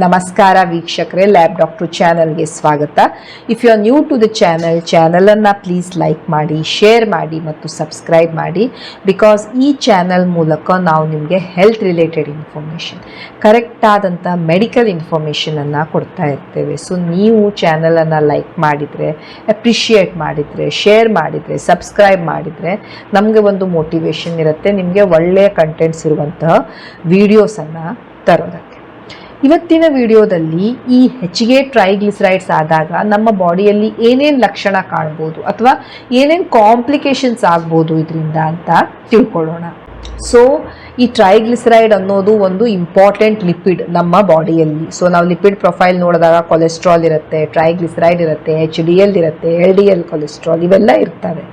ನಮಸ್ಕಾರ ವೀಕ್ಷಕರೇ, lab doctor ಚಾನಲ್ಗೆ ಸ್ವಾಗತ. If you are new to the channel ಚಾನಲನ್ನು ಪ್ಲೀಸ್ ಲೈಕ್ ಮಾಡಿ ಶೇರ್ ಮಾಡಿ ಮತ್ತು ಸಬ್ಸ್ಕ್ರೈಬ್ ಮಾಡಿ. ಬಿಕಾಸ್ ಈ ಚಾನಲ್ ಮೂಲಕ ನಾವು ನಿಮಗೆ ಹೆಲ್ತ್ ರಿಲೇಟೆಡ್ ಇನ್ಫಾರ್ಮೇಷನ್ ಕರೆಕ್ಟ್ ಆದಂಥ ಮೆಡಿಕಲ್ ಇನ್ಫಾರ್ಮೇಷನನ್ನು ಕೊಡ್ತಾ ಇರ್ತೇವೆ. ಸೊ ನೀವು ಚಾನಲನ್ನು ಲೈಕ್ ಮಾಡಿದರೆ ಅಪ್ರಿಷಿಯೇಟ್ ಮಾಡಿದರೆ ಶೇರ್ ಮಾಡಿದರೆ ಸಬ್ಸ್ಕ್ರೈಬ್ ಮಾಡಿದರೆ ನಮಗೆ ಒಂದು ಮೋಟಿವೇಶನ್ ಇರುತ್ತೆ, ನಿಮಗೆ ಒಳ್ಳೆಯ ಕಂಟೆಂಟ್ಸ್ ಇರುವಂತಹ ವೀಡಿಯೋಸನ್ನು ತರೋದಕ್ಕೆ. ಇವತ್ತಿನ ವಿಡಿಯೋದಲ್ಲಿ ಈ ಹೆಚ್ಚಿಗೆ ಟ್ರೈಗ್ಲಿಸರೈಡ್ಸ್ ಆದಾಗ ನಮ್ಮ ಬಾಡಿಯಲ್ಲಿ ಏನೇನು ಲಕ್ಷಣ ಕಾಣ್ಬೋದು ಅಥವಾ ಏನೇನು ಕಾಂಪ್ಲಿಕೇಶನ್ಸ್ ಆಗ್ಬೋದು ಇದರಿಂದ ಅಂತ ತಿಳ್ಕೊಳ್ಳೋಣ. ಸೊ ಈ ಟ್ರೈಗ್ಲಿಸರೈಡ್ ಅನ್ನೋದು ಒಂದು ಇಂಪಾರ್ಟೆಂಟ್ ಲಿಪಿಡ್ ನಮ್ಮ ಬಾಡಿಯಲ್ಲಿ. ಸೊ ನಾವು ಲಿಪಿಡ್ ಪ್ರೊಫೈಲ್ ನೋಡಿದಾಗ ಕೊಲೆಸ್ಟ್ರಾಲ್ ಇರುತ್ತೆ, ಟ್ರೈಗ್ಲಿಸರೈಡ್ ಇರುತ್ತೆ ಎಚ್ ಡಿ ಎಲ್ ಇರುತ್ತೆ ಎಲ್ ಡಿ ಎಲ್ ಕೊಲೆಸ್ಟ್ರಾಲ್ ಇವೆಲ್ಲ ಇರ್ತವೆ.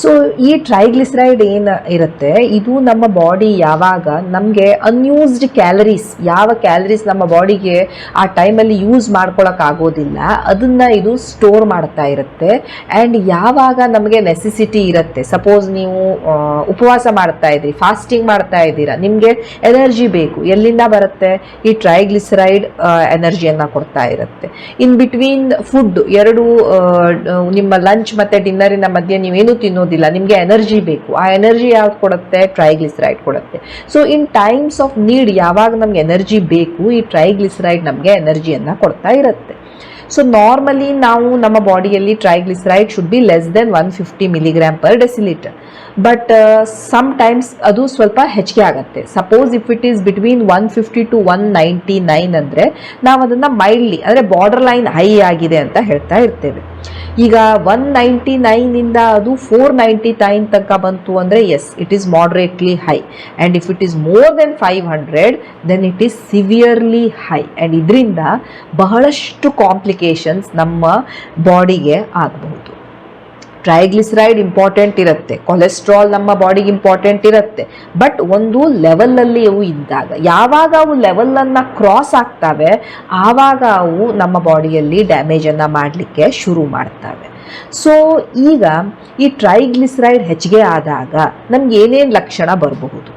ಸೊ ಈ ಟ್ರೈಗ್ಲಿಸರೈಡ್ ಏನು ಇರುತ್ತೆ? ಇದು ನಮ್ಮ ಬಾಡಿ ಯಾವಾಗ ನಮಗೆ ಅನ್ಯೂಸ್ಡ್ ಕ್ಯಾಲರೀಸ್ ಯಾವ ಕ್ಯಾಲರೀಸ್ ನಮ್ಮ ಬಾಡಿಗೆ ಆ ಟೈಮಲ್ಲಿ ಯೂಸ್ ಮಾಡ್ಕೊಳಕ್ಕಾಗೋದಿಲ್ಲ ಅದನ್ನ ಇದು ಸ್ಟೋರ್ ಮಾಡ್ತಾ ಇರುತ್ತೆ. ಆ್ಯಂಡ್ ಯಾವಾಗ ನಮಗೆ ನೆಸೆಸಿಟಿ ಇರುತ್ತೆ? ಸಪೋಸ್ ನೀವು ಉಪವಾಸ ಮಾಡ್ತಾ ಇದ್ದೀರಿ ಫಾಸ್ಟಿಂಗ್ ಮಾಡ್ತಾ ಇದ್ದೀರಾ, ನಿಮಗೆ ಎನರ್ಜಿ ಬೇಕು, ಎಲ್ಲಿಂದ ಬರುತ್ತೆ? ಈ ಟ್ರೈಗ್ಲಿಸರೈಡ್ ಎನರ್ಜಿಯನ್ನು ಕೊಡ್ತಾ ಇರುತ್ತೆ. ಇನ್ ಬಿಟ್ವೀನ್ ಫುಡ್ ಎರಡು ನಿಮ್ಮ ಲಂಚ್ ಮತ್ತು ಡಿನ್ನರಿನ ಮಧ್ಯೆ ನೀವೇನು ತಿನ್ನೋದಿಲ್ಲ ನಿಮಗೆ ಎನರ್ಜಿ ಬೇಕು. ಆ ಎನರ್ಜಿ ಯಾವ್ದು ಕೊಡುತ್ತೆ? ಟ್ರೈಗ್ಲಿಸರೈಡ್ ಕೊಡುತ್ತೆ. So in times of need ಯಾವಾಗ ನಮ್ಗೆ ಎನರ್ಜಿ ಬೇಕು, ಈ ಟ್ರೈಗ್ಲಿಸರೈಡ್ ನಮಗೆ ಎನರ್ಜಿಯನ್ನು ಕೊಡ್ತಾ ಇರುತ್ತೆ. ಸೊ ನಾರ್ಮಲಿ ನಾವು ನಮ್ಮ ಬಾಡಿಯಲ್ಲಿ triglyceride should be less than one fifty milligram per decilitre but some times ಅದು ಸ್ವಲ್ಪ ಹೆಚ್ಚಿಗೆ ಆಗುತ್ತೆ. Suppose if it is between one fifty to one ninety nine ಅಂದರೆ ನಾವು ಅದನ್ನು ಮೈಲ್ಡ್ಲಿ ಅಂದರೆ ಬಾರ್ಡರ್ ಲೈನ್ ಹೈ ಆಗಿದೆ ಅಂತ ಹೇಳ್ತಾ ಇರ್ತೇವೆ. ಈಗ ಒನ್ ನೈಂಟಿ ನೈನಿಂದ ಅದು ಫೋರ್ ನೈಂಟಿ ನೈನ್ ತನಕ ಬಂತು ಅಂದರೆ as it is moderately high and if it is more than five hundred then it is severely high and ಇದರಿಂದ ಬಹಳಷ್ಟು ಕಾಂಪ್ಲಿಕೇಶನ್ಸ್ ನಮ್ಮ ಬಾಡಿಗೆ ಆಗಬಹುದು. ಟ್ರೈಗ್ಲಿಸರೈಡ್ ಇಂಪಾರ್ಟೆಂಟ್ ಇರುತ್ತೆ. ಕೊಲೆಸ್ಟ್ರಾಲ್ ನಮ್ಮ ಬಾಡಿಗೆ ಇಂಪಾರ್ಟೆಂಟ್ ಇರುತ್ತೆ. ಬಟ್ ಒಂದು ಲೆವೆಲಲ್ಲಿ ಅವು ಇದ್ದಾಗ, ಯಾವಾಗ ಅವು ಲೆವೆಲನ್ನು ಕ್ರಾಸ್ ಆಗ್ತವೆ, ಆವಾಗ ಅವು ನಮ್ಮ ಬಾಡಿಯಲ್ಲಿ ಡ್ಯಾಮೇಜನ್ನು ಮಾಡಲಿಕ್ಕೆ ಶುರು ಮಾಡ್ತವೆ. ಸೊ, ಈಗ ಈ ಟ್ರೈಗ್ಲಿಸರೈಡ್ ಹೆಚ್ಚಿಗೆ ಆದಾಗ ನಮ್ಗೆ ಏನೇನು ಲಕ್ಷಣ ಬರಬಹುದು?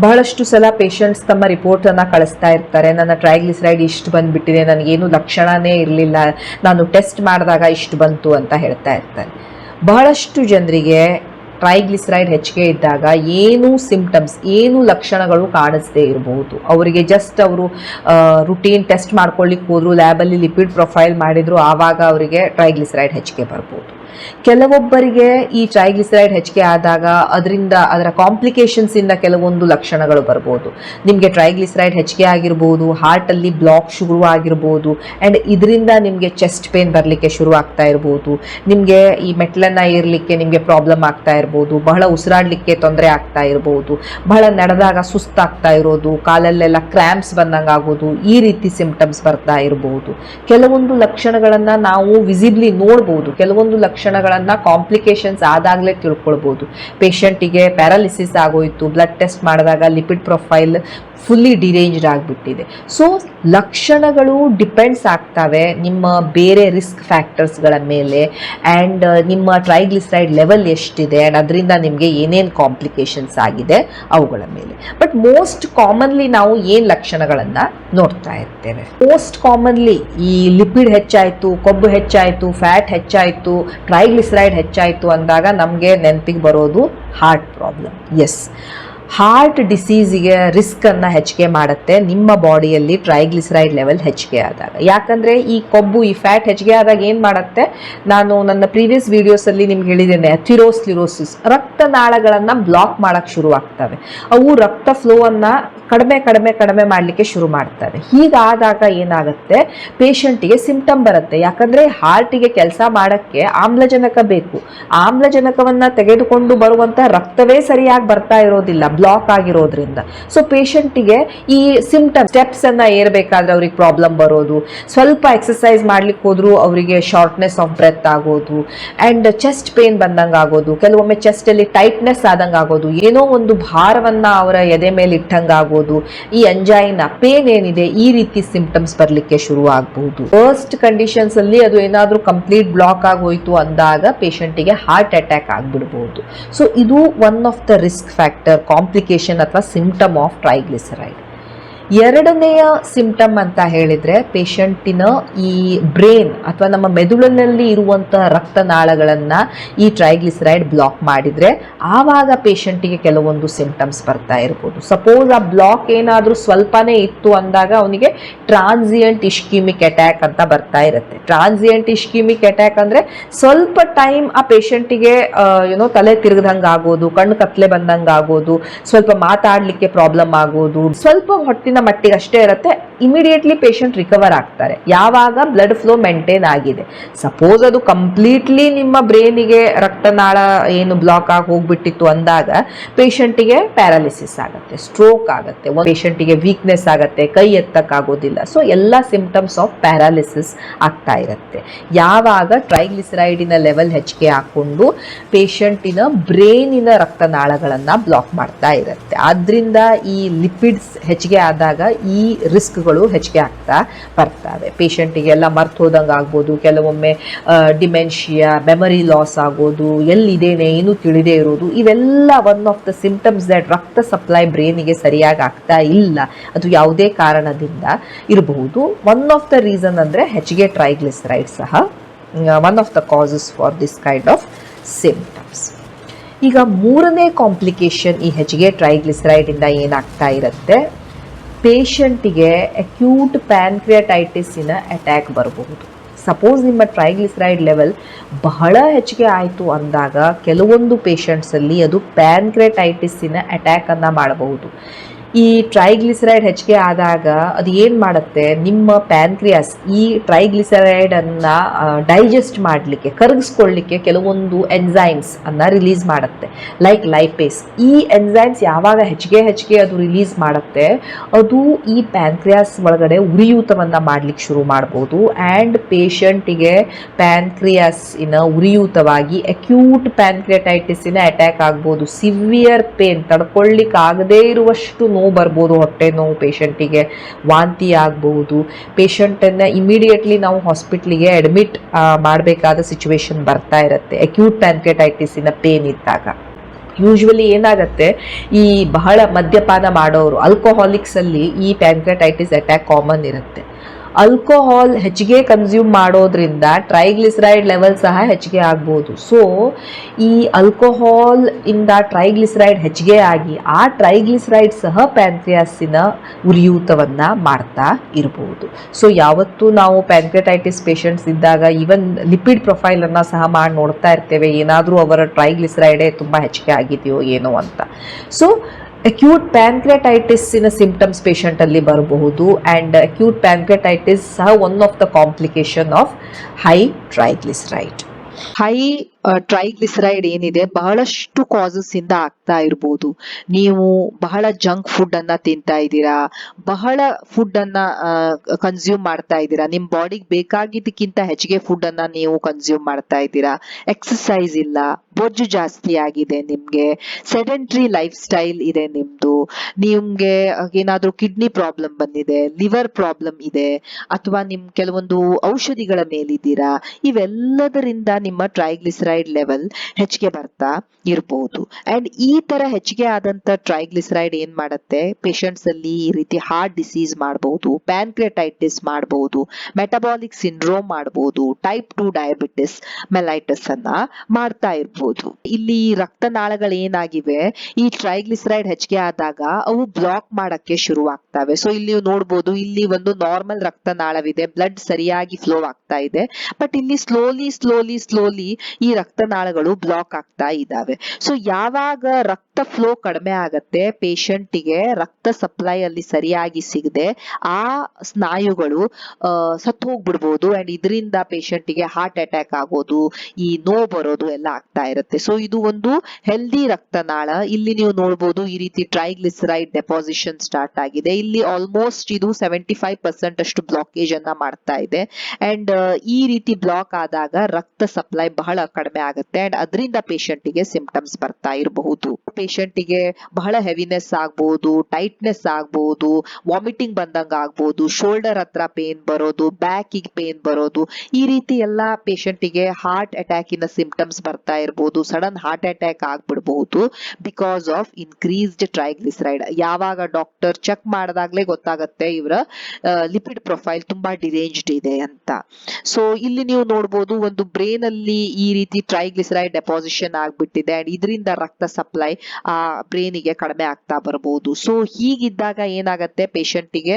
ಬಹಳಷ್ಟು ಸಲ ಪೇಷಂಟ್ಸ್ ತಮ್ಮ ರಿಪೋರ್ಟನ್ನು ಕಳಿಸ್ತಾ ಇರ್ತಾರೆ, ನನ್ನ ಟ್ರೈಗ್ಲಿಸರೈಡ್ ಇಷ್ಟು ಬಂದುಬಿಟ್ಟಿದೆ, ನನಗೇನು ಲಕ್ಷಣನೇ ಇರಲಿಲ್ಲ, ನಾನು ಟೆಸ್ಟ್ ಮಾಡಿದಾಗ ಇಷ್ಟು ಬಂತು ಅಂತ ಹೇಳ್ತಾ ಇರ್ತಾರೆ. ಬಹಳಷ್ಟು ಜನರಿಗೆ ಟ್ರೈಗ್ಲಿಸರೈಡ್ ಹೆಚ್ಚಿಗೆ ಇದ್ದಾಗ ಏನು ಸಿಂಪ್ಟಮ್ಸ್, ಏನು ಲಕ್ಷಣಗಳು ಕಾಣಿಸದೇ ಇರಬಹುದು ಅವರಿಗೆ ಜಸ್ಟ್ ಅವರು ರುಟೀನ್ ಟೆಸ್ಟ್ ಮಾಡ್ಕೊಳ್ಳಿಕ್ಕೆ ಹೋದ್ರು ಲ್ಯಾಬಲ್ಲಿ ಲಿಪಿಡ್ ಪ್ರೊಫೈಲ್ ಮಾಡಿದ್ರು, ಆವಾಗ ಅವರಿಗೆ ಟ್ರೈಗ್ಲಿಸರೈಡ್ ಹೆಚ್ಚಿಗೆ ಬರ್ಬೋದು. ಕೆಲವೊಬ್ಬರಿಗೆ ಈ ಟ್ರೈಗ್ಲಿಸರೈಡ್ ಹೆಚ್ಚಿಗೆ ಆದಾಗ ಅದರಿಂದ ಅದರ ಕಾಂಪ್ಲಿಕೇಶನ್ಸ್ ಇಂದ ಕೆಲವೊಂದು ಲಕ್ಷಣಗಳು ಬರ್ಬೋದು. ನಿಮಗೆ ಟ್ರೈಗ್ಲಿಸರೈಡ್ ಹೆಚ್ಚಿಗೆ ಆಗಿರ್ಬೋದು ಹಾರ್ಟಲ್ಲಿ ಬ್ಲಾಕ್ ಶುರು ಆಗಿರ್ಬೋದು ಅಂಡ್ ಇದರಿಂದ ನಿಮಗೆ ಚೆಸ್ಟ್ ಪೇನ್ ಬರಲಿಕ್ಕೆ ಶುರು ಆಗ್ತಾ ಇರ್ಬೋದು. ನಿಮಗೆ ಈ ಮೆಟ್ಲನ್ನ ಇರಲಿಕ್ಕೆ ನಿಮಗೆ ಪ್ರಾಬ್ಲಮ್ ಆಗ್ತಾ ಇರ್ಬೋದು, ಬಹಳ ಉಸಿರಾಡಲಿಕ್ಕೆ ತೊಂದರೆ ಆಗ್ತಾ ಇರ್ಬೋದು, ಬಹಳ ನಡೆದಾಗ ಸುಸ್ತಾಗ್ತಾ ಇರೋದು, ಕಾಲಲ್ಲೆಲ್ಲ ಕ್ರ್ಯಾಂಪ್ಸ್ ಬಂದಂಗೆ ಆಗೋದು ಈ ರೀತಿ ಸಿಂಪ್ಟಮ್ಸ್ ಬರ್ತಾ ಇರಬಹುದು ಕೆಲವೊಂದು ಲಕ್ಷಣಗಳನ್ನು ನಾವು ವಿಸಿಬ್ಲಿ ನೋಡ್ಬೋದು, ಕೆಲವೊಂದು ಲಕ್ಷಣಗಳನ್ನು ಕಾಂಪ್ಲಿಕೇಶನ್ಸ್ ಆದಾಗಲೇ ತಿಳ್ಕೊಳ್ಬೋದು. ಪೇಷಂಟಿಗೆ ಪ್ಯಾರಾಲಿಸಿಸ್ ಆಗೋಯ್ತು ಬ್ಲಡ್ ಟೆಸ್ಟ್ ಮಾಡಿದಾಗ ಲಿಪಿಡ್ ಪ್ರೊಫೈಲ್ ಫುಲ್ಲಿ ಡಿರೇಂಜ್ಡ್ ಆಗಿಬಿಟ್ಟಿದೆ. ಸೊ ಲಕ್ಷಣಗಳು ಡಿಪೆಂಡ್ಸ್ ಆಗ್ತವೆ ನಿಮ್ಮ ಬೇರೆ ರಿಸ್ಕ್ ಫ್ಯಾಕ್ಟರ್ಸ್ಗಳ ಮೇಲೆ ಆ್ಯಂಡ್ ನಿಮ್ಮ ಟ್ರೈಗ್ಲಿಸೈಡ್ ಲೆವೆಲ್ ಎಷ್ಟಿದೆ ಆ್ಯಂಡ್ ಅದರಿಂದ ನಿಮಗೆ ಏನೇನು ಕಾಂಪ್ಲಿಕೇಶನ್ಸ್ ಆಗಿದೆ ಅವುಗಳ ಮೇಲೆ. ಬಟ್ ಮೋಸ್ಟ್ ಕಾಮನ್ಲಿ ನಾವು ಏನು ಲಕ್ಷಣಗಳನ್ನು ನೋಡ್ತಾ ಇರ್ತೇವೆ. ಮೋಸ್ಟ್ ಕಾಮನ್ಲಿ ಈ ಲಿಪಿಡ್ ಹೆಚ್ಚಾಯಿತು, ಕೊಬ್ಬು ಹೆಚ್ಚಾಯಿತು ಫ್ಯಾಟ್ ಹೆಚ್ಚಾಯಿತು ಟ್ರೈಗ್ಲಿಸರೈಡ್ ಹೆಚ್ಚಾಯಿತು ಅಂದಾಗ ನಮಗೆ ನೆನಪಿಗೆ ಬರೋದು ಹಾರ್ಟ್ ಪ್ರಾಬ್ಲಮ್ ಎಸ್ ಹಾರ್ಟ್ ಡಿಸೀಸಿಗೆ ರಿಸ್ಕನ್ನು ಹೆಚ್ಚಿಗೆ ಮಾಡುತ್ತೆ. ನಿಮ್ಮ ಬಾಡಿಯಲ್ಲಿ ಟ್ರೈಗ್ಲಿಸರೈಡ್ ಲೆವೆಲ್ ಹೆಚ್ಚಿಗೆ ಆದಾಗ. ಯಾಕಂದರೆ ಈ ಕೊಬ್ಬು, ಈ ಫ್ಯಾಟ್ ಹೆಚ್ಚಿಗೆ ಆದಾಗ ಏನು ಮಾಡುತ್ತೆ? ನಾನು ನನ್ನ ಪ್ರೀವಿಯಸ್ ವೀಡಿಯೋಸಲ್ಲಿ ನಿಮ್ಗೆ ಹೇಳಿದ್ದೇನೆ ಥಿರೋಸ್ಲಿರೋಸಿಸ್ ರಕ್ತನಾಳಗಳನ್ನು ಬ್ಲಾಕ್ ಮಾಡೋಕ್ಕೆ ಶುರು ಆಗ್ತವೆ ಅವು ರಕ್ತ ಫ್ಲೋವನ್ನು ಕಡಿಮೆ ಕಡಿಮೆ ಕಡಿಮೆ ಮಾಡಲಿಕ್ಕೆ ಶುರು ಮಾಡ್ತವೆ. ಹೀಗಾದಾಗ ಏನಾಗುತ್ತೆ? ಪೇಷಂಟಿಗೆ ಸಿಂಪ್ಟಮ್ ಬರುತ್ತೆ. ಯಾಕಂದರೆ ಹಾರ್ಟಿಗೆ ಕೆಲಸ ಮಾಡೋಕ್ಕೆ ಆಮ್ಲಜನಕ ಬೇಕು. ಆಮ್ಲಜನಕವನ್ನು ತೆಗೆದುಕೊಂಡು ಬರುವಂಥ ರಕ್ತವೇ ಸರಿಯಾಗಿ ಬರ್ತಾ ಇರೋದಿಲ್ಲ. ಬ್ಲಾಕ್ ಆಗಿರೋದ್ರಿಂದ. ಸೊ ಪೇಷಂಟಿಗೆ ಈ ಸಿಂಪ್ಟಮ್ ಸ್ಟೆಪ್ಸ್ ಅನ್ನ ಏರ್ಬೇಕಾದ್ರೆ ಅವ್ರಿಗೆ ಪ್ರಾಬ್ಲಮ್ ಬರೋದು. ಸ್ವಲ್ಪ ಎಕ್ಸಸೈಸ್ ಮಾಡ್ಲಿಕ್ಕೆ ಹೋದ್ರು ಅವರಿಗೆ ಶಾರ್ಟ್ನೆಸ್ ಆಫ್ ಬ್ರೆತ್ ಆಗೋದು. ಅಂಡ್ ಚೆಸ್ಟ್ ಪೇನ್ ಬಂದಂಗೆ ಆಗೋದು. ಕೆಲವೊಮ್ಮೆ ಚೆಸ್ಟ್ ಅಲ್ಲಿ ಟೈಟ್ನೆಸ್ ಆದಂಗೆ ಆಗೋದು. ಏನೋ ಒಂದು ಭಾರವನ್ನ ಅವರ ಎದೆ ಮೇಲೆ ಇಟ್ಟಂಗೆ ಆಗೋದು. ಈ ಅಂಜಾಯಿನ ಪೇನ್ ಏನಿದೆ, ಈ ರೀತಿ ಸಿಂಪ್ಟಮ್ಸ್ ಬರಲಿಕ್ಕೆ ಶುರು ಆಗಬಹುದು. ಫಸ್ಟ್ ಕಂಡೀಷನ್ಸ್ ಅಲ್ಲಿ ಅದು ಏನಾದರೂ ಕಂಪ್ಲೀಟ್ ಬ್ಲಾಕ್ ಆಗೋಯ್ತು ಅಂದಾಗ ಪೇಷಂಟಿಗೆ ಹಾರ್ಟ್ ಅಟ್ಯಾಕ್ ಆಗ್ಬಿಡ್ಬೋದು. ಸೊ ಇದು one of the risk factor complication ಅಥವಾ ಸಿಂಪ್ಟಮ್ ಆಫ್ ಟ್ರೈಗ್ಲಿಸರೈಡ್ ಎರಡನೆಯ ಸಿಂಪ್ಟಮ್ ಅಂತ ಹೇಳಿದ್ರೆ ಪೇಷಂಟಿನ ಈ ಬ್ರೇನ್ ಅಥವಾ ನಮ್ಮ ಮೆದುಳಿನಲ್ಲಿ ಇರುವಂತಹ ರಕ್ತನಾಳಗಳನ್ನ ಈ ಟ್ರೈಗ್ಲಿಸರೈಡ್ ಬ್ಲಾಕ್ ಮಾಡಿದ್ರೆ ಆವಾಗ ಪೇಷಂಟಿಗೆ ಕೆಲವೊಂದು ಸಿಂಪ್ಟಮ್ಸ್ ಬರ್ತಾ ಇರ್ಬೋದು. ಸಪೋಸ್ ಆ ಬ್ಲಾಕ್ ಏನಾದರೂ ಸ್ವಲ್ಪನೇ ಇತ್ತು ಅಂದಾಗ ಅವನಿಗೆ ಟ್ರಾನ್ಸಿಯಂಟ್ ಇಶ್ಕಿಮಿಕ್ ಅಟ್ಯಾಕ್ ಅಂತ ಬರ್ತಾ ಇರುತ್ತೆ. ಟ್ರಾನ್ಸಿಯಂಟ್ ಇಶ್ಕಿಮಿಕ್ ಅಟ್ಯಾಕ್ ಅಂದ್ರೆ ಸ್ವಲ್ಪ ಟೈಮ್ ಆ ಪೇಷಂಟಿಗೆ ಏನೋ ತಲೆ ತಿರುಗದಂಗೆ ಆಗೋದು, ಕಣ್ಣು ಕತ್ಲೆ ಬಂದಂಗೆ ಆಗೋದು, ಸ್ವಲ್ಪ ಮಾತಾಡ್ಲಿಕ್ಕೆ ಪ್ರಾಬ್ಲಮ್ ಆಗೋದು, ಸ್ವಲ್ಪ ಹೊಟ್ಟಿನ ಮಟ್ಟಿಗೆ ಅಷ್ಟೇ ಇರುತ್ತೆ. ಇಮಿಡಿಯೇಟ್ಲಿ ಪೇಷಂಟ್ ರಿಕವರ್ ಆಗ್ತಾರೆ. ಯಾವಾಗ? ಬ್ಲಡ್ ಫ್ಲೋ ಮೇಂಟೈನ್ ಆಗಿದೆ. ಸಪೋಸ್ ಅದು ಕಂಪ್ಲೀಟ್ಲಿ ನಿಮ್ಮ ಬ್ರೈನಿಗೆ ರಕ್ತನಾಳ ಏನು ಬ್ಲಾಕ್ ಆಗಿ ಹೋಗ್ಬಿಟ್ಟಿತ್ತು ಅಂದಾಗ ಪೇಷಂಟಿಗೆ ಪ್ಯಾರಾಲಿಸಿಸ್ ಆಗುತ್ತೆ ಸ್ಟ್ರೋಕ್ ಆಗುತ್ತೆ ಪೇಷಂಟಿಗೆ ವೀಕ್ನೆಸ್ ಆಗುತ್ತೆ, ಕೈ ಎತ್ತಕ್ಕಾಗೋದಿಲ್ಲ. ಸೊ ಎಲ್ಲ ಸಿಂಪ್ಟಮ್ಸ್ ಆಫ್ ಪ್ಯಾರಾಲಿಸಿಸ್ ಆಗ್ತಾ ಇರುತ್ತೆ. ಯಾವಾಗ? ಟ್ರೈಗ್ಲಿಸರೈಡಿನ ಲೆವೆಲ್ ಹೆಚ್ಚಿಗೆ ಹಾಕೊಂಡು ಪೇಷಂಟಿನ ಬ್ರೈನಿನ ರಕ್ತನಾಳಗಳನ್ನು ಬ್ಲಾಕ್ ಮಾಡ್ತಾ ಇರುತ್ತೆ. ಆದ್ರಿಂದ ಈ ಲಿಪಿಡ್ಸ್ ಹೆಚ್ಚಿಗೆ ಆದಾಗ ಈ ರಿಸ್ಕ್ಗಳು ಹೆಚ್ಚಿಗೆ ಆಗ್ತಾ ಬರ್ತವೆ. ಪೇಷಂಟಿಗೆಲ್ಲ ಮರ್ತು ಹೋದಂಗೆ ಆಗ್ಬೋದು, ಕೆಲವೊಮ್ಮೆ ಡಿಮೆನ್ಷಿಯಾ, ಮೆಮರಿ ಲಾಸ್ ಆಗೋದು ಎಲ್ಲಿದ್ದೇನೆ ಏನು ತಿಳಿದೇ ಇರೋದು, ಇವೆಲ್ಲ one of the symptoms that ರಕ್ತ ಸಪ್ಲೈ ಬ್ರೈನಿಗೆ ಸರಿಯಾಗಿ ಆಗ್ತಾ ಇಲ್ಲ. ಅದು ಯಾವುದೇ ಕಾರಣದಿಂದ ಇರಬಹುದು. ಒನ್ ಆಫ್ ದ ರೀಸನ್ ಅಂದರೆ ಹೆಚ್ಚಿಗೆ ಟ್ರೈಗ್ಲಿಸರೈಡ್ ಸಹ. One of the causes for this kind of symptoms. ಈಗ ಮೂರನೇ ಕಾಂಪ್ಲಿಕೇಶನ್ ಈ ಹೆಚ್ಚಿಗೆ ಟ್ರೈಗ್ಲಿಸರೈಡಿಂದ ಏನಾಗ್ತಾ ಇರುತ್ತೆ? ಪೇಷಂಟಿಗೆ ಅಕ್ಯೂಟ್ ಪ್ಯಾನ್ಕ್ರಿಯಟೈಟಿಸಿನ ಅಟ್ಯಾಕ್ ಬರಬಹುದು. ಸಪೋಸ್ ನಿಮ್ಮ ಟ್ರೈಗ್ಲಿಸರೈಡ್ ಲೆವೆಲ್ ಬಹಳ ಹೆಚ್ಚಿಗೆ ಆಯಿತು ಅಂದಾಗ ಕೆಲವೊಂದು ಪೇಷಂಟ್ಸಲ್ಲಿ ಅದು ಪ್ಯಾನ್ಕ್ರಿಯಟೈಟಿಸಿನ ಅಟ್ಯಾಕನ್ನು ಮಾಡಬಹುದು. ಈ ಟ್ರೈಗ್ಲಿಸರೈಡ್ ಹೆಚ್ಚಿಗೆ ಆದಾಗ ಅದು ಏನು ಮಾಡುತ್ತೆ? ನಿಮ್ಮ ಪ್ಯಾನ್ಕ್ರಿಯಾಸ್ ಈ ಟ್ರೈಗ್ಲಿಸರೈಡನ್ನು ಡೈಜೆಸ್ಟ್ ಮಾಡಲಿಕ್ಕೆ ಕರಗಿಸ್ಕೊಳ್ಳಿಕ್ಕೆ ಕೆಲವೊಂದು ಎನ್ಸೈಮ್ಸ್ ಅನ್ನು ರಿಲೀಸ್ ಮಾಡುತ್ತೆ. ಲೈಕ್ ಲೈಪೇಸ್ ಈ ಎನ್ಸೈಮ್ಸ್ ಯಾವಾಗ ಹೆಚ್ಚಿಗೆ ಹೆಚ್ಚಿಗೆ ಅದು ರಿಲೀಸ್ ಮಾಡುತ್ತೆ, ಅದು ಈ ಪ್ಯಾನ್ಕ್ರಿಯಾಸ್ ಒಳಗಡೆ ಉರಿಯೂತವನ್ನು ಮಾಡ್ಲಿಕ್ಕೆ ಶುರು ಮಾಡ್ಬೋದು. ಆ್ಯಂಡ್ ಪೇಷಂಟಿಗೆ ಪ್ಯಾನ್ಕ್ರಿಯಾಸಿನ ಉರಿಯೂತವಾಗಿ ಅಕ್ಯೂಟ್ ಪ್ಯಾನ್ಕ್ರಿಯಟೈಟಿಸಿನ ಅಟ್ಯಾಕ್ ಆಗ್ಬೋದು. ಸಿವಿಯರ್ ಪೇನ್ ತಡ್ಕೊಳ್ಳಿಕ್ಕಾಗದೇ ಇರುವಷ್ಟು ನೋವು ಬರ್ಬೋದು, ಹೊಟ್ಟೆ ನೋವು ಪೇಷಂಟಿಗೆ ವಾಂತಿ ಆಗ್ಬೋದು. ಪೇಷಂಟನ್ನು ಇಮಿಡಿಯೇಟ್ಲಿ ನಾವು ಹಾಸ್ಪಿಟ್ಲಿಗೆ ಅಡ್ಮಿಟ್ ಮಾಡಬೇಕಾದ ಸಿಚುವೇಶನ್ ಬರ್ತಾ ಇರುತ್ತೆ. ಅಕ್ಯೂಟ್ ಪ್ಯಾನ್ಕೆಟೈಟಿಸಿನ ಪೇನ್ ಇದ್ದಾಗ. ಯೂಶ್ವಲಿ ಏನಾಗುತ್ತೆ, ಈ ಬಹಳ ಮದ್ಯಪಾನ ಮಾಡೋರು ಆಲ್ಕೋಹಾಲಿಕ್ಸ್ ಅಲ್ಲಿ ಈ ಪ್ಯಾನ್ಕೆಟೈಟಿಸ್ ಅಟ್ಯಾಕ್ ಕಾಮನ್ ಇರುತ್ತೆ. ಆಲ್ಕೋಹಾಲ್ ಹೆಚ್ಚಿಗೆ ಕನ್ಸ್ಯೂಮ್ ಮಾಡೋದ್ರಿಂದ ಟ್ರೈಗ್ಲಿಸರೈಡ್ ಲೆವೆಲ್ ಸಹ ಹೆಚ್ಚಿಗೆ ಆಗ್ಬೋದು. ಸೊ ಈ ಆಲ್ಕೋಹಾಲ್ ಇಂದ ಟ್ರೈಗ್ಲಿಸರೈಡ್ ಹೆಚ್ಚಿಗೆ ಆಗಿ ಆ ಟ್ರೈಗ್ಲಿಸರೈಡ್ ಸಹ ಪ್ಯಾನ್ಕ್ರಿಯಾಸಿನ ಉರಿಯೂತವನ್ನು ಮಾಡ್ತಾ ಇರಬಹುದು ಸೊ ಯಾವತ್ತೂ ನಾವು ಪ್ಯಾನ್ಕ್ರಿಯಟೈಟಿಸ್ ಪೇಷಂಟ್ಸ್ ಇದ್ದಾಗ ಈವನ್ ಲಿಪಿಡ್ ಪ್ರೊಫೈಲನ್ನು ಸಹ ಮಾಡಿ ನೋಡ್ತಾ ಇರ್ತೇವೆ, ಏನಾದರೂ ಅವರ ಟ್ರೈಗ್ಲಿಸರೈಡೇ ತುಂಬ ಹೆಚ್ಚಿಗೆ ಆಗಿದೆಯೋ ಏನೋ ಅಂತ. ಸೊ ಅಕ್ಯೂಟ್ ಪ್ಯಾನ್ಕ್ರಿಯಟೈಟಿಸ್ಸಿನ ಸಿಂಪ್ಟಮ್ಸ್ ಪೇಷಂಟಲ್ಲಿ ಬರಬಹುದು ಆ್ಯಂಡ್ ಅಕ್ಯೂಟ್ ಪ್ಯಾನ್ಕ್ರಿಯಟೈಟಿಸ್ ಸಹ one of the complication of high triglyceride high triglyceride ಏನಿದೆ, ಬಹಳಷ್ಟು ಕಾಸಸ್ ಇಂದ ಆಗ್ತಾ ಇರ್ಬೋದು. ನೀವು ಬಹಳ ಜಂಕ್ ಫುಡ್ ಅನ್ನ ತಿಂತಾ ಇದ್ದೀರಾ, ಬಹಳ ಫುಡ್ ಅನ್ನ ಕನ್ಸ್ಯೂಮ್ ಮಾಡ್ತಾ ಇದ್ದೀರಾ, ನಿಮ್ ಬಾಡಿಗೆ ಬೇಕಾಗಿದ್ದಕ್ಕಿಂತ ಹೆಚ್ಚಿಗೆ ಫುಡ್ ಅನ್ನ ನೀವು ಕನ್ಸ್ಯೂಮ್ ಮಾಡ್ತಾ ಇದ್ದೀರಾ. ಎಕ್ಸಸೈಸ್ ಇಲ್ಲ, ಬೊಜ್ಜು ಜಾಸ್ತಿ ಆಗಿದೆ ನಿಮ್ಗೆ ಸೆಡೆಂಟ್ರಿ ಲೈಫ್ ಸ್ಟೈಲ್ ಇದೆ ನಿಮ್ದು, ನಿಮ್ಗೆ ಏನಾದ್ರೂ ಕಿಡ್ನಿ ಪ್ರಾಬ್ಲಮ್ ಬಂದಿದೆ ಲಿವರ್ ಪ್ರಾಬ್ಲಮ್ ಇದೆ, ಅಥವಾ ನಿಮ್ ಕೆಲವೊಂದು ಔಷಧಿಗಳ ಮೇಲಿದ್ದೀರಾ, ಇವೆಲ್ಲದರಿಂದ ನಿಮ್ಮ ಟ್ರೈಗ್ಲಿಸರೈಡ್ ಲೆವೆಲ್ ಹೆಚ್ಚಿಗೆ ಬರ್ತಾ ಇರಬಹುದು ಅಂಡ್ ಈ ತರ ಹೆಚ್ಚಿಗೆ ಆದಂತ ಟ್ರೈಗ್ಲಿಸರೈಡ್ ಏನ್ ಮಾಡುತ್ತೆ? ಪೇಷಂಟ್ಸ್ ಅಲ್ಲಿ ಈ ರೀತಿ ಹಾರ್ಟ್ ಡಿಸೀಸ್ ಮಾಡಬಹುದು ಪ್ಯಾನ್ಕ್ರಿಯಟೈಟಿಸ್ ಮಾಡಬಹುದು ಮೆಟಬಾಲಿಕ್ ಸಿಂಡ್ರೋಮ್ ಮಾಡಬಹುದು ಟೈಪ್ ಟು ಡಯಾಬಿಟಿಸ್ ಮೆಲೈಟಿಸ್ ಅನ್ನ ಮಾಡ್ತಾ ಇರಬಹುದು ಇಲ್ಲಿ ರಕ್ತನಾಳಗಳು ಏನಾಗಿವೆ? ಈ ಟ್ರೈಗ್ಲಿಸರೈಡ್ ಹೆಚ್ಚಿಗೆ ಆದಾಗ ಅವು ಬ್ಲಾಕ್ ಮಾಡಕ್ಕೆ ಶುರು ಆಗ್ತವೆ ಸೊ ಇಲ್ಲಿ ನೋಡಬಹುದು ಇಲ್ಲಿ ಒಂದು ನಾರ್ಮಲ್ ರಕ್ತನಾಳವಿದೆ. ಬ್ಲಡ್ ಸರಿಯಾಗಿ ಫ್ಲೋ ಆಗ್ತಾ ಇದೆ. ಬಟ್ ಇಲ್ಲಿ ಸ್ಲೋಲಿ ಸ್ಲೋಲಿ ಸ್ಲೋಲಿ ಈ ರಕ್ತನಾಳಗಳು ಬ್ಲಾಕ್ ಆಗ್ತಾ ಇದ್ದಾವೆ. ಸೊ ಯಾವಾಗ ರಕ್ತ ಫ್ಲೋ ಕಡಿಮೆ ಆಗತ್ತೆ ಪೇಷಂಟಿಗೆ ರಕ್ತ ಸಪ್ಲೈ ಅಲ್ಲಿ ಸರಿಯಾಗಿ ಸಿಗದೆ, ಆ ಸ್ನಾಯುಗಳು ಸತ್ತು ಹೋಗ್ಬಿಡ್ಬೋದು ಅಂಡ್ ಇದರಿಂದ ಪೇಷಂಟಿಗೆ ಹಾರ್ಟ್ ಅಟ್ಯಾಕ್ ಆಗೋದು, ಈ ನೋವು ಬರೋದು ಎಲ್ಲ ಆಗ್ತಾ ಇರುತ್ತೆ. ಸೊ ಇದು ಒಂದು ಹೆಲ್ದಿ ರಕ್ತನಾಳ. ಇಲ್ಲಿ ನೀವು ನೋಡ್ಬೋದು ಈ ರೀತಿ ಟ್ರೈಗ್ಲಿಸರೈಡ್ ಡೆಪಾಸಿಷನ್ ಸ್ಟಾರ್ಟ್ ಆಗಿದೆ. ಇಲ್ಲಿ ಆಲ್ಮೋಸ್ಟ್ ಇದು ಸೆವೆಂಟಿ ಫೈವ್ ಪರ್ಸೆಂಟ್ ಅಷ್ಟು ಬ್ಲಾಕೇಜ್ ಅನ್ನ ಮಾಡ್ತಾ ಇದೆ. ಅಂಡ್ ಈ ರೀತಿ ಬ್ಲಾಕ್ ಆದಾಗ ರಕ್ತ ಸಪ್ಲೈ ಬಹಳ ಕಡಿಮೆ ಆಗುತ್ತೆ ಅಂಡ್ ಅದರಿಂದ ಪೇಷಂಟಿಗೆ ಸಿಂಪ್ಟಮ್ಸ್ ಬರ್ತಾ ಇರಬಹುದು. ಪೇಷಂಟಿಗೆ ಬಹಳ ಹೆವಿನೆಸ್ ಆಗ್ಬೋದು ಟೈಟ್ನೆಸ್ ಆಗ್ಬೋದು ವಾಮಿಟಿಂಗ್ ಬಂದಂಗ ಆಗ್ಬೋದು ಶೋಲ್ಡರ್ ಹತ್ರ ಪೇನ್ ಬರೋದು ಬ್ಯಾಕಿಗೆ ಪೇನ್ ಬರೋದು, ಈ ರೀತಿ ಎಲ್ಲ ಪೇಷಂಟಿಗೆ ಹಾರ್ಟ್ ಅಟ್ಯಾಕಿನ ಸಿಂಪ್ಟಮ್ಸ್ ಬರ್ತಾ ಇರ್ಬೋದು ಸಡನ್ ಹಾರ್ಟ್ ಅಟ್ಯಾಕ್ ಆಗ್ಬಿಡ್ಬಹುದು ಬಿಕಾಸ್ ಆಫ್ ಇನ್ಕ್ರೀಸ್ಡ್ ಟ್ರೈಗ್ಲಿಸರೈಡ್ ಯಾವಾಗ ಡಾಕ್ಟರ್ ಚೆಕ್ ಮಾಡಿದಾಗ್ಲೇ ಗೊತ್ತಾಗತ್ತೆ ಇವರ ಲಿಪಿಡ್ ಪ್ರೊಫೈಲ್ ತುಂಬಾ ಡಿರೇಂಜ್ಡ್ ಇದೆ ಅಂತ. ಸೊ ಇಲ್ಲಿ ನೀವು ನೋಡ್ಬೋದು ಒಂದು ಬ್ರೇನ್ ಅಲ್ಲಿ ಈ ರೀತಿ ಟ್ರೈಗ್ಲಿಸರೈಡ್ ಡೆಪಾಸಿಷನ್ ಆಗ್ಬಿಟ್ಟಿದೆ ಅಂಡ್ ಇದರಿಂದ ರಕ್ತ ಸಪ್ಲೈ ಆ ಬ್ರೇನಿಗೆ ಕಡಿಮೆ ಆಗ್ತಾ ಬರಬಹುದು ಸೊ ಹೀಗಿದ್ದಾಗ ಏನಾಗತ್ತೆ? ಪೇಷಂಟಿಗೆ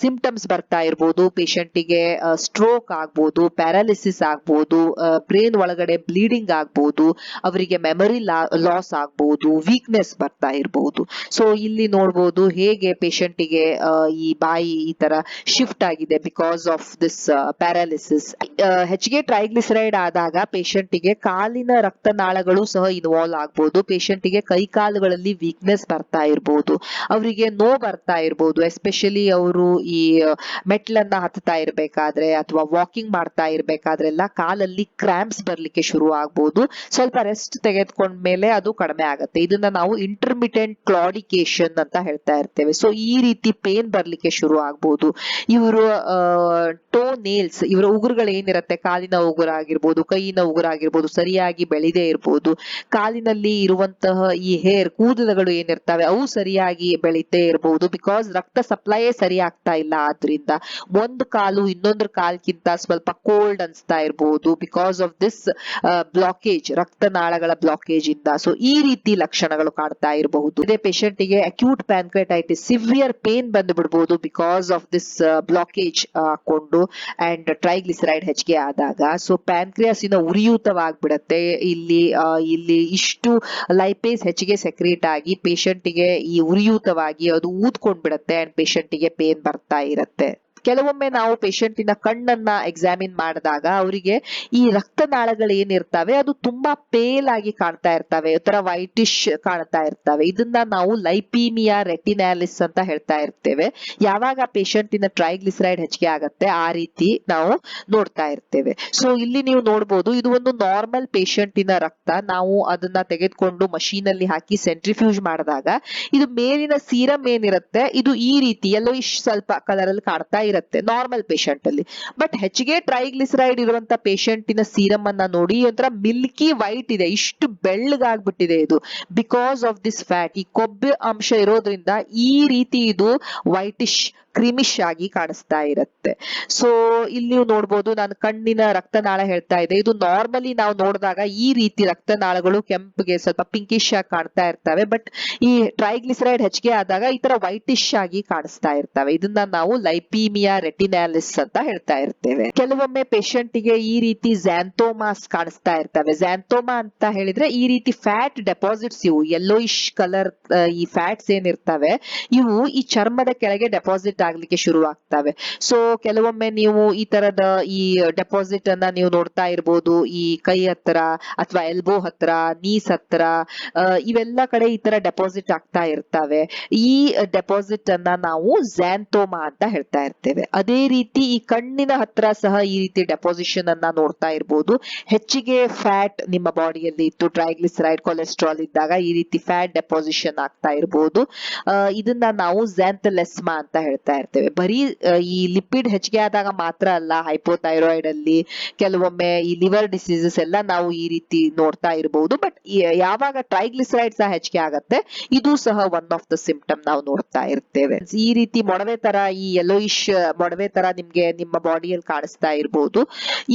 ಸಿಂಪ್ಟಮ್ಸ್ ಬರ್ತಾ ಇರ್ಬೋದು. ಪೇಷಂಟಿಗೆ ಸ್ಟ್ರೋಕ್ ಆಗ್ಬೋದು ಪ್ಯಾರಾಲಿಸಿಸ್ ಆಗ್ಬೋದು ಬ್ರೇನ್ ಒಳಗಡೆ ಬ್ಲೀಡಿಂಗ್ ಆಗ್ಬೋದು, ಅವರಿಗೆ ಮೆಮೊರಿ ಲಾಸ್ ಆಗ್ಬೋದು ವೀಕ್ನೆಸ್ ಬರ್ತಾ ಇರಬಹುದು ಸೊ ಇಲ್ಲಿ ನೋಡ್ಬೋದು ಹೇಗೆ ಪೇಷಂಟಿಗೆ ಈ ಬಾಯಿ ಈ ತರ ಶಿಫ್ಟ್ ಆಗಿದೆ ಬಿಕಾಸ್ ಆಫ್ ದಿಸ್ ಪ್ಯಾರಾಲಿಸಿಸ್ ಹೆಚ್ಚಿಗೆ ಟ್ರೈಗ್ಲಿಸರೈಡ್ ಆದಾಗ ಪೇಷಂಟಿಗೆ ಕಾಲಿನ ರಕ್ತನಾಳಗಳು ಸಹ ಇನ್ವಾಲ್ವ್ ಆಗ್ಬೋದು. ಪೇಷಂಟಿಗೆ ಕೈ ಕಾಲುಗಳಲ್ಲಿ ವೀಕ್ನೆಸ್ ಬರ್ತಾ ಇರ್ಬೋದು, ಅವರಿಗೆ ನೋ ಬರ್ತಾ ಇರ್ಬೋದು ಎಸ್ಪೆಷಲಿ ಅವರು ಈ ಮೆಟ್ಲನ್ನ ಹತ್ತಾ ಇರ್ಬೇಕಾದ್ರೆ ಅಥವಾ ವಾಕಿಂಗ್ ಮಾಡ್ತಾ ಇರ್ಬೇಕಾದ್ರೆಲ್ಲ ಕಾಲಲ್ಲಿ ಕ್ರಾಂಪ್ಸ್ ಬರ್ಲಿಕ್ಕೆ ಶುರು ಆಗ್ಬೋದು. ಸ್ವಲ್ಪ ರೆಸ್ಟ್ ತೆಗೆದುಕೊಂಡ್ಮೇಲೆ ಅದು ಕಡಿಮೆ ಆಗುತ್ತೆ. ಇದನ್ನ ನಾವು ಇಂಟರ್ಮಿಟೆಂಟ್ ಕ್ಲಾಡಿಕೇಶನ್ ಅಂತ ಹೇಳ್ತಾ ಇರ್ತೇವೆ. ಸೊ ಈ ರೀತಿ ಪೇನ್ ಬರ್ಲಿಕ್ಕೆ ಶುರು ಆಗ್ಬೋದು. ಇವರು ಟೋ ನೇಲ್ಸ್ ಇವರ ಉಗುರುಗಳು ಏನಿರುತ್ತೆ? ಕಾಲಿನ ಉಗುರಾಗಿರ್ಬೋದು, ಕೈಯಿನ ಉಗುರಾಗಿರ್ಬೋದು, ಸರಿಯಾಗಿ ಬೆಳೆದೇ ಇರ್ಬೋದು. ಕಾಲಿನಲ್ಲಿ ಇರುವಂತಹ ಈ ಹೇರ್ ಕೂದಲುಗಳು ಏನಿರ್ತವೆ, ಅವು ಸರಿಯಾಗಿ ಬೆಳೀತೇ ಇರಬಹುದು ಬಿಕಾಸ್ ರಕ್ತ ಸಪ್ಲೈಯೇ ಸರಿ ಆಗ್ತಾ ಇಲ್ಲ. ಆದ್ರಿಂದ ಒಂದು ಕಾಲು ಇನ್ನೊಂದು ಕಾಲ್ಕಿಂತ ಸ್ವಲ್ಪ ಕೋಲ್ಡ್ ಅನ್ಸ್ತಾ ಇರಬಹುದು ಬಿಕಾಸ್ ಆಫ್ ದಿಸ್ ಬ್ಲಾಕೇಜ್ ರಕ್ತನಾಳಗಳ ಬ್ಲಾಕೇಜ್ ಇಂದ. ಸೊ ಈ ರೀತಿ ಲಕ್ಷಣಗಳು ಕಾಣ್ತಾ ಇರಬಹುದು. ಇದೇ ಪೇಷಂಟ್ಗೆ ಅಕ್ಯೂಟ್ ಪ್ಯಾನ್ಕ್ರೈಟೈಟಿಸ್ ಸಿವಿಯರ್ ಪೇನ್ ಬಂದು ಬಿಡಬಹುದು ಬಿಕಾಸ್ ಆಫ್ ದಿಸ್ ಬ್ಲಾಕೇಜ್ ಹಾಕೊಂಡು ಅಂಡ್ ಟ್ರೈಗ್ಲಿಸರೈಡ್ ಹೆಚ್ಚಿಗೆ ಆದಾಗ. ಸೊ ಪ್ಯಾನ್ಕ್ರಿಯಾಸಿನ ಉರಿಯೂತವಾಗ್ಬಿಡತ್ತೆ. ಇಲ್ಲಿ ಇಲ್ಲಿ ಇಷ್ಟು ಲೈಪೇಸ್ ಹೆಚ್ಚಿಗೆ ಸೆಕ್ರೇಟ್ ಆಗಿ ಪೇಷಂಟಿಗೆ ಈ ಉರಿಯೂತವಾಗಿ ಅದು ಊದ್ಕೊಂಡ್ಬಿಡತ್ತೆ ಅಂಡ್ ಪೇಷಂಟಿಗೆ ಪೇನ್ ಬರ್ತಾ ಇರತ್ತೆ. ಕೆಲವೊಮ್ಮೆ ನಾವು ಪೇಷಂಟಿನ ಕಣ್ಣನ್ನ ಎಕ್ಸಾಮಿನ್ ಮಾಡಿದಾಗ ಅವರಿಗೆ ಈ ರಕ್ತನಾಳಗಳು ಏನಿರ್ತವೆ, ಅದು ತುಂಬಾ ಪೇಲ್ ಆಗಿ ಕಾಣ್ತಾ ಇರ್ತವೆ, ಒಂಥರ ವೈಟಿಶ್ ಕಾಣ್ತಾ ಇರ್ತವೆ. ಇದನ್ನ ನಾವು ಲೈಪೀಮಿಯಾ ರೆಟಿನಾಲಿಸ್ ಅಂತ ಹೇಳ್ತಾ ಇರ್ತೇವೆ. ಯಾವಾಗ ಪೇಷಂಟಿನ ಟ್ರೈಗ್ಲಿಸರೈಡ್ ಹೆಚ್ಚಿಗೆ ಆಗತ್ತೆ, ಆ ರೀತಿ ನಾವು ನೋಡ್ತಾ ಇರ್ತೇವೆ. ಸೊ ಇಲ್ಲಿ ನೀವು ನೋಡ್ಬೋದು, ಇದು ಒಂದು ನಾರ್ಮಲ್ ಪೇಷಂಟಿನ ರಕ್ತ. ನಾವು ಅದನ್ನ ತೆಗೆದುಕೊಂಡು ಮಷೀನ್ ಅಲ್ಲಿ ಹಾಕಿ ಸೆಂಟ್ರಿಫ್ಯೂಜ್ ಮಾಡಿದಾಗ, ಇದು ಮೇಲಿನ ಸೀರಮ್ ಏನಿರುತ್ತೆ, ಇದು ಈ ರೀತಿ ಎಲ್ಲೋ ಸ್ವಲ್ಪ ಕಲರ್ ಅಲ್ಲಿ ಕಾಣ್ತಾ ಇರುತ್ತೆ. ನಾರ್ಮಲ್ ಪೇಷಂಟ್ ಅಲ್ಲಿ. ಬಟ್ ಹೆಚ್ಚಿಗೆ ಟ್ರೈಗ್ಲಿಸರೈಡ್ ಇರುವಂತ ಪೇಷಂಟಿನ ಸೀರಮ್ ಅನ್ನ ನೋಡಿ ಒಂಥರ ಮಿಲ್ಕಿ ವೈಟ್ ಇದೆ, ಇಷ್ಟು ಬೆಳ್ಳಗಾಗ್ಬಿಟ್ಟಿದೆ ಇದು. ಬಿಕಾಸ್ ಆಫ್ ದಿಸ್ ಫ್ಯಾಟ್ ಈ ಕೊಬ್ಬು ಅಂಶ ಇರೋದ್ರಿಂದ ಈ ರೀತಿ ಇದು ವೈಟಿಶ್ ಕ್ರಿಮಿಶ್ ಆಗಿ ಕಾಣಿಸ್ತಾ ಇರುತ್ತೆ. ಸೊ ಇಲ್ಲಿ ನೀವು ನೋಡ್ಬೋದು ನಾನು ಕಣ್ಣಿನ ರಕ್ತನಾಳ ಹೇಳ್ತಾ ಇದೆ ಇದು ನಾರ್ಮಲಿ ನಾವು ನೋಡಿದಾಗ ಈ ರೀತಿ ರಕ್ತನಾಳಗಳು ಕೆಂಪಿಗೆ ಸ್ವಲ್ಪ ಪಿಂಕಿಶ್ ಆಗಿ ಕಾಣ್ತಾ ಇರ್ತವೆ. ಬಟ್ ಈ ಟ್ರೈಗ್ಲಿಸರೈಡ್ ಹೆಚ್ಚಿಗೆ ಆದಾಗ ಈ ತರ ವೈಟಿಶ್ ಆಗಿ ಕಾಣಿಸ್ತಾ ಇರ್ತವೆ. ಇದನ್ನ ನಾವು ಲೈಪೀಮಿಯಾ ರೆಟಿನಾಲಿಸ್ ಅಂತ ಹೇಳ್ತಾ ಇರ್ತೇವೆ. ಕೆಲವೊಮ್ಮೆ ಪೇಷಂಟ್ಗೆ ಈ ರೀತಿ ಝ್ಯಾಂಥೋಮಾಸ್ ಕಾಣಿಸ್ತಾ ಇರ್ತವೆ. ಝ್ಯಾಂಥೋಮಾ ಅಂತ ಹೇಳಿದ್ರೆ ಈ ರೀತಿ ಫ್ಯಾಟ್ ಡೆಪಾಸಿಟ್ಸ್ ಇವು ಯೆಲ್ಲೋಯಿಶ್ ಕಲರ್ ಈ ಫ್ಯಾಟ್ಸ್ ಏನಿರ್ತವೆ, ಇವು ಈ ಚರ್ಮದ ಕೆಳಗೆ ಡೆಪಾಸಿಟ್ ಆಗ್ಲಿಕ್ಕೆ ಶುರು ಆಗ್ತವೆ ಸೊ ಕೆಲವೊಮ್ಮೆ ನೀವು ಈ ತರದ ಈ ಡೆಪಾಸಿಟ್ ಅನ್ನ ನೀವು ನೋಡ್ತಾ ಇರ್ಬೋದು. ಈ ಕೈ ಹತ್ರ ಅಥವಾ ಎಲ್ಬೋ ಹತ್ರ ನೀಸ್ ಹತ್ರ ಇವೆಲ್ಲ ಕಡೆ ಈ ತರ ಡೆಪಾಸಿಟ್ ಆಗ್ತಾ ಇರ್ತವೆ. ಈ ಡೆಪಾಸಿಟ್ ಅನ್ನ ನಾವು ಝ್ಯಾಂಥೋಮಾ ಅಂತ ಹೇಳ್ತಾ ಇರ್ತೇವೆ. ಅದೇ ರೀತಿ ಈ ಕಣ್ಣಿನ ಹತ್ರ ಸಹ ಈ ರೀತಿ ಡೆಪಾಸಿಷನ್ ಅನ್ನ ನೋಡ್ತಾ ಇರ್ಬೋದು. ಹೆಚ್ಚಿಗೆ ಫ್ಯಾಟ್ ನಿಮ್ಮ ಬಾಡಿಯಲ್ಲಿ ಇತ್ತು. ಟ್ರೈಗ್ಲಿಸರೈಡ್ ಕೊಲೆಸ್ಟ್ರಾಲ್ ಇದ್ದಾಗ ಈ ರೀತಿ ಫ್ಯಾಟ್ ಡೆಪಾಸಿಷನ್ ಆಗ್ತಾ ಇರ್ಬೋದು. ಇದನ್ನ ನಾವು ಝ್ಯಾಂಥಲೆಸ್ಮಾ ಅಂತ ಹೇಳ್ತಾ ಇರ್ತೇವೆ. ಬರೀ ಈ ಲಿಪಿಡ್ ಹೆಚ್ಚಿಗೆ ಆದಾಗ ಮಾತ್ರ ಅಲ್ಲ ಹೈಪೋಥೈರಾಯ್ಡ್ ಅಲ್ಲಿ ಕೆಲವೊಮ್ಮೆ ಈ ಲಿವರ್ ಡಿಸೀಸಸ್ ಎಲ್ಲ ನಾವು ಈ ರೀತಿ ನೋಡ್ತಾ ಇರಬಹುದು ಬಟ್ ಯಾವಾಗ ಟ್ರೈಗ್ಲಿಸರೈಡ್ ಸಹ ಹೆಚ್ಚಿಗೆ ಆಗತ್ತೆ, ಇದು ಸಹ ಒನ್ ಆಫ್ ದ ಸಿಂಪ್ಟಮ್ ನಾವು ನೋಡ್ತಾ ಇರ್ತೇವೆ. ಈ ರೀತಿ ಮೊಡವೆ ತರ, ಈ ಯೆಲೋಯಿಶ್ ಮೊಡವೆ ತರ ನಿಮ್ಗೆ ನಿಮ್ಮ ಬಾಡಿಯಲ್ಲಿ ಕಾಣಿಸ್ತಾ ಇರಬಹುದು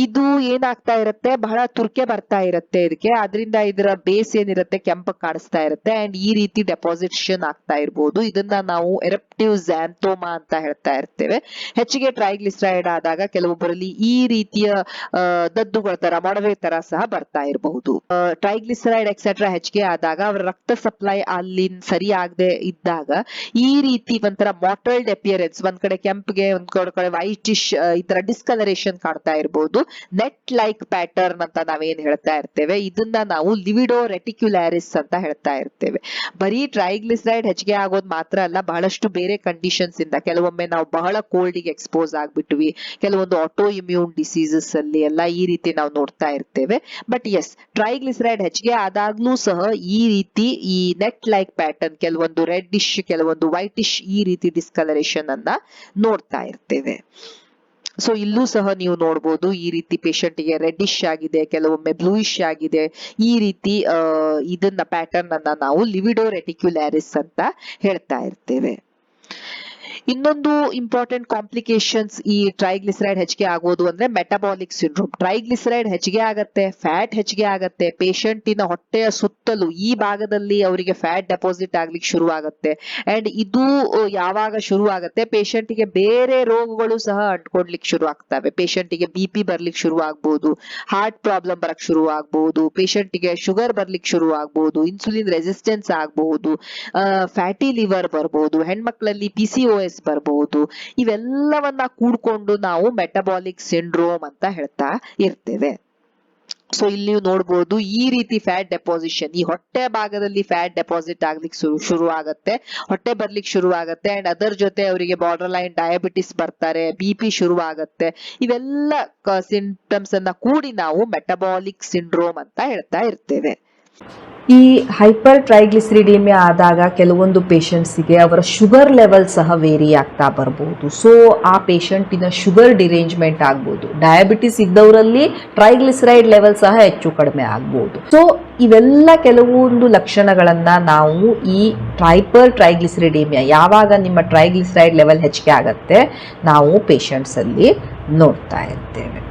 ಇದು ಏನಾಗ್ತಾ ಇರುತ್ತೆ, ಬಹಳ ತುರ್ಕೆ ಬರ್ತಾ ಇರುತ್ತೆ ಇದಕ್ಕೆ. ಅದರಿಂದ ಇದರ ಬೇಸ್ ಏನಿರುತ್ತೆ ಕೆಂಪಗ್ ಕಾಣಿಸ್ತಾ ಇರುತ್ತೆ. ಅಂಡ್ ಈ ರೀತಿ ಡೆಪಾಸಿಷನ್ ಆಗ್ತಾ ಇರ್ಬೋದು. ಇದನ್ನ ನಾವು ಎರಪ್ಟಿವ್ ಝ್ಯಾಂಥೋಮಾ ಅಂತ ಹೇಳ್ತಾ ಇರ್ತೇವೆ. ಹೆಚ್ಚಿಗೆ ಟ್ರೈಗ್ಲಿಸರೈಡ್ ಆದಾಗ ಕೆಲವೊಬ್ಬರಲ್ಲಿ ಈ ರೀತಿಯ ದದ್ದುಗಳ ತರ, ಮೊಡವೆ ತರ ಸಹ ಬರ್ತಾ ಇರಬಹುದು. ಟ್ರೈಗ್ಲಿಸರೈಡ್ ಎಕ್ಸೆಟ್ರಾ ಹೆಚ್ಚಿಗೆ ಆದಾಗ ಅವರ ರಕ್ತ ಸಪ್ಲೈ ಅಲ್ಲಿ ಸರಿ ಆಗದೆ ಇದ್ದಾಗ ಈ ರೀತಿ ಒಂಥರ ಮಾಟಲ್ಡ್ ಅಪಿಯರೆನ್ಸ್ ಒಂದ್ ಕಡೆ ಕೆಂಪ್ಗೆ, ಒಂದ್ ಕಡೆ ವೈಟಿಶ್ ಈ ತರ ಡಿಸ್ಕಲರೇಷನ್ ಕಾಣ್ತಾ ಇರಬಹುದು. ನೆಟ್ ಲೈಕ್ ಪ್ಯಾಟರ್ನ್ ಅಂತ ನಾವೇನ್ ಹೇಳ್ತಾ ಇರ್ತೇವೆ. ಇದನ್ನ ನಾವು ಲಿವಿಡೋ ರೆಟಿಕ್ಯುಲಾರಿಸ್ ಅಂತ ಹೇಳ್ತಾ ಇರ್ತೇವೆ. ಬರೀ ಟ್ರೈಗ್ಲಿಸರೈಡ್ ಹೆಚ್ಚಿಗೆ ಆಗೋದು ಮಾತ್ರ ಅಲ್ಲ, ಬಹಳಷ್ಟು ಬೇರೆ ಕಂಡೀಷನ್ಸ್ ಇಂದ ಕೆಲವೊಮ್ಮೆ ನಾವು ಬಹಳ ಕೋಲ್ಡಿಗೆ ಎಕ್ಸ್ಪೋಸ್ ಆಗ್ಬಿಟ್ವಿ. ಕೆಲವೊಂದು ಆಟೋ ಇಮ್ಯೂನ್ ಡಿಸೀಸಸ್ ಅಲ್ಲಿ ಎಲ್ಲ ಈ ರೀತಿ ನಾವು ನೋಡ್ತಾ ಇರ್ತೇವೆ. ಬಟ್ ಎಸ್ ಟ್ರೈಗ್ಲಿಸರೈಡ್ ಹೆಚ್ಚಿಗೆ ಆದಾಗ್ಲೂ ಸಹ ಈ ರೀತಿ ಈ ನೆಟ್ ಲೈಕ್ ಪ್ಯಾಟರ್ನ್ ಕೆಲವೊಂದು ರೆಡ್ ಇಶ್ ಕೆಲವೊಂದು ವೈಟಿಶ್ ಈ ರೀತಿ ಡಿಸ್ಕಲರೇಷನ್ ಅನ್ನ ನೋಡ್ತಾ ಇರ್ತೇವೆ. ಸೊ ಇಲ್ಲೂ ಸಹ ನೀವು ನೋಡ್ಬೋದು ಈ ರೀತಿ ಪೇಷಂಟ್ಗೆ ರೆಡ್ಡಿಶ್ ಆಗಿದೆ, ಕೆಲವೊಮ್ಮೆ ಬ್ಲೂಯಿಶ್ ಆಗಿದೆ. ಈ ರೀತಿ ಇದನ್ನ ಪ್ಯಾಟರ್ನ್ ಅನ್ನ ನಾವು ಲಿವಿಡೋ ರೆಟಿಕ್ಯುಲಾರಿಸ್ ಅಂತ ಹೇಳ್ತಾ ಇರ್ತೇವೆ. ಇನ್ನೊಂದು ಇಂಪಾರ್ಟೆಂಟ್ ಕಾಂಪ್ಲಿಕೇಶನ್ಸ್ ಈ ಟ್ರೈಗ್ಲಿಸರೈಡ್ ಹೆಚ್ಚಿಗೆ ಆಗೋದು ಅಂದ್ರೆ ಮೆಟಾಬಾಲಿಕ್ ಸಿಂಡ್ರೋಮ್ ಟ್ರೈಗ್ಲಿಸರೈಡ್ ಹೆಚ್ಚಿಗೆ ಆಗತ್ತೆ ಫ್ಯಾಟ್ ಹೆಚ್ಚಿಗೆ ಆಗತ್ತೆ ಪೇಷಂಟಿನ ಹೊಟ್ಟೆಯ ಸುತ್ತಲೂ ಈ ಭಾಗದಲ್ಲಿ ಅವರಿಗೆ ಫ್ಯಾಟ್ ಡೆಪಾಸಿಟ್ ಆಗ್ಲಿಕ್ಕೆ ಶುರು ಆಗತ್ತೆ ಅಂಡ್ ಇದು ಯಾವಾಗ ಶುರು ಆಗತ್ತೆ ಪೇಷಂಟಿಗೆ ಬೇರೆ ರೋಗಗಳು ಸಹ ಅಂಟ್ಕೊಡ್ಲಿಕ್ಕೆ ಶುರು ಆಗ್ತವೆ ಪೇಷಂಟಿಗೆ ಬಿ ಪಿ ಬರ್ಲಿಕ್ಕೆ ಶುರು ಆಗ್ಬಹುದು ಹಾರ್ಟ್ ಪ್ರಾಬ್ಲಮ್ ಬರಕ್ ಶುರು ಆಗ್ಬಹುದು ಪೇಷಂಟಿಗೆ ಶುಗರ್ ಬರ್ಲಿಕ್ಕೆ ಶುರು ಆಗ್ಬಹುದು ಇನ್ಸುಲಿನ್ ರೆಸಿಸ್ಟೆನ್ಸ್ ಆಗಬಹುದು ಫ್ಯಾಟಿ ಲಿವರ್ ಬರ್ಬೋದು, ಹೆಣ್ಮಕ್ಳಲ್ಲಿ ಪಿ ಸಿ ಓ ಎಸ್ ಬರ್ಬಹುದು ಇವೆಲ್ಲವನ್ನ ಕೂಡ್ಕೊಂಡು ನಾವು ಮೆಟಬಾಲಿಕ್ ಸಿಂಡ್ರೋಮ್ ಅಂತ ಹೇಳ್ತಾ ಇರ್ತೇವೆ. ಸೊ ಇಲ್ಲಿ ನೀವು ನೋಡ್ಬೋದು, ಈ ರೀತಿ ಫ್ಯಾಟ್ ಡೆಪಾಸಿಷನ್, ಈ ಹೊಟ್ಟೆ ಭಾಗದಲ್ಲಿ ಫ್ಯಾಟ್ ಡೆಪಾಸಿಟ್ ಆಗ್ಲಿಕ್ಕೆ ಶುರು ಶುರು ಆಗತ್ತೆ. ಹೊಟ್ಟೆ ಬರ್ಲಿಕ್ಕೆ ಶುರು ಆಗುತ್ತೆ. ಅಂಡ್ ಅದರ ಜೊತೆ ಅವರಿಗೆ ಬಾರ್ಡರ್ ಲೈನ್ ಡಯಾಬಿಟಿಸ್ ಬರ್ತಾರೆ ಬಿ ಪಿ ಶುರು ಆಗುತ್ತೆ. ಇವೆಲ್ಲ ಸಿಂಟಮ್ಸ್ ಅನ್ನ ಕೂಡಿ ನಾವು ಮೆಟಬಾಲಿಕ್ ಸಿಂಡ್ರೋಮ್ ಅಂತ ಹೇಳ್ತಾ ಇರ್ತೇವೆ. ಈ ಹೈಪರ್ ಟ್ರೈಗ್ಲಿಸರಿಡಿಮಿಯಾ ಆದಾಗ ಕೆಲವೊಂದು ಪೇಷಂಟ್ಸಿಗೆ ಅವರ ಶುಗರ್ ಲೆವೆಲ್ ಸಹ ವೇರಿ ಆಗ್ತಾ ಬರ್ಬೋದು. ಸೊ, ಆ ಪೇಷಂಟಿನ ಶುಗರ್ ಡಿರೇಂಜ್ಮೆಂಟ್ ಆಗ್ಬೋದು. ಡಯಾಬಿಟಿಸ್ ಇದ್ದವರಲ್ಲಿ ಟ್ರೈಗ್ಲಿಸರೈಡ್ ಲೆವೆಲ್ ಸಹ ಹೆಚ್ಚು ಕಡಿಮೆ ಆಗ್ಬೋದು. ಸೊ, ಇವೆಲ್ಲ ಕೆಲವೊಂದು ಲಕ್ಷಣಗಳನ್ನು ನಾವು ಈ ಟ್ರೈಪರ್ ಟ್ರೈಗ್ಲಿಸರಿಡಿಮಿಯಾ ಯಾವಾಗ ನಿಮ್ಮ ಟ್ರೈಗ್ಲಿಸರೈಡ್ ಲೆವೆಲ್ ಹೆಚ್ಚಿಗೆ ಆಗತ್ತೆ, ನಾವು ಪೇಷಂಟ್ಸಲ್ಲಿ ನೋಡ್ತಾ ಇರ್ತೇವೆ.